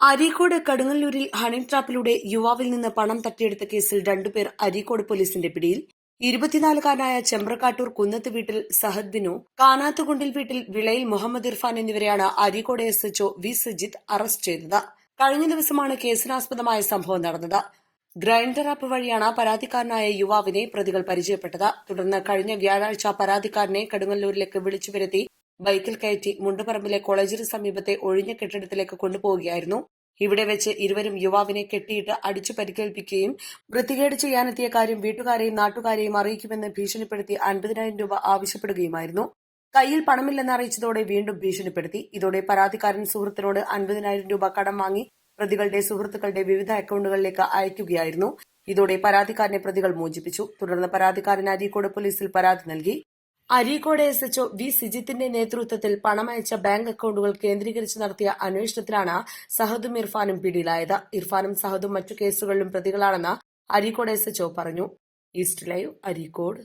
Areekode കടുങ്ങല്ലൂരിൽ honey ട്രാപ്പിലൂടെ യുവാവിൽ നിന്ന് പണം തട്ടിയെടുത്ത കേസിൽ രണ്ടുപേർ അരീക്കോട് പോലീസിന്റെ പിടിയിൽ. ഇരുപത്തിനാലുകാരനായ ചെമ്പ്രക്കാട്ടൂർ കുന്നത്ത് വീട്ടിൽ സഹദ് ബിനു കാനാത്തുകുണ്ടിൽ വീട്ടിൽ വിളയിൽ മുഹമ്മദ് ഇർഫാൻ എന്നിവരെയാണ് Areekode S H O V Sajith arrest ചെയ്തത്. കഴിഞ്ഞ ദിവസമാണ് കേസിനാസ്പദമായ സംഭവം നടന്നത്. ഗ്രൈൻഡർ ആപ്പ് വഴിയാണ് പരാതിക്കാരനായ യുവാവിനെ പ്രതികൾ പരിചയപ്പെട്ടത്. തുടർന്ന് കഴിഞ്ഞ വ്യാഴാഴ്ച പരാതിക്കാരനെ കടുങ്ങല്ലൂരിലേക്ക് വിളിച്ചു വരുത്തി ബൈക്കിൽ കയറ്റി മുണ്ടുപറമ്പിലെ കോളേജിന് സമീപത്തെ ഒഴിഞ്ഞ കെട്ടിടത്തിലേക്ക് കൊണ്ടുപോവുകയായിരുന്നു. ഇവിടെ വെച്ച് ഇരുവരും യുവാവിനെ കെട്ടിയിട്ട് അടിച്ചു പരിക്കേൽപ്പിക്കുകയും വൃത്തികേട് ചെയ്യാനെത്തിയ കാര്യം വീട്ടുകാരെയും നാട്ടുകാരെയും അറിയിക്കുമെന്ന് ഭീഷണിപ്പെടുത്തി അൻപതിനായിരം രൂപ ആവശ്യപ്പെടുകയുമായിരുന്നു. കയ്യിൽ പണമില്ലെന്ന് അറിയിച്ചതോടെ വീണ്ടും ഭീഷണിപ്പെടുത്തി. ഇതോടെ പരാതിക്കാരൻ സുഹൃത്തിനോട് അൻപതിനായിരം രൂപ കടം വാങ്ങി പ്രതികളുടെ സുഹൃത്തുക്കളുടെ വിവിധ അക്കൗണ്ടുകളിലേക്ക് അയക്കുകയായിരുന്നു. ഇതോടെ പരാതിക്കാരനെ പ്രതികൾ മോചിപ്പിച്ചു. തുടർന്ന് പരാതിക്കാരൻ അരീക്കോട് പോലീസിൽ പരാതി നൽകി. Areekode S H O V സിജിത്തിന്റെ നേതൃത്വത്തിൽ പണമയച്ച ബാങ്ക് അക്കൌണ്ടുകൾ കേന്ദ്രീകരിച്ച് നടത്തിയ അന്വേഷണത്തിലാണ് സഹദും ഇർഫാനും പിടിയിലായത്. ഇർഫാനും സഹദും മറ്റു കേസുകളിലും പ്രതികളാണെന്ന് അരീക്കോട് എസ് എച്ച്ഒ പറഞ്ഞു. East live Areekode.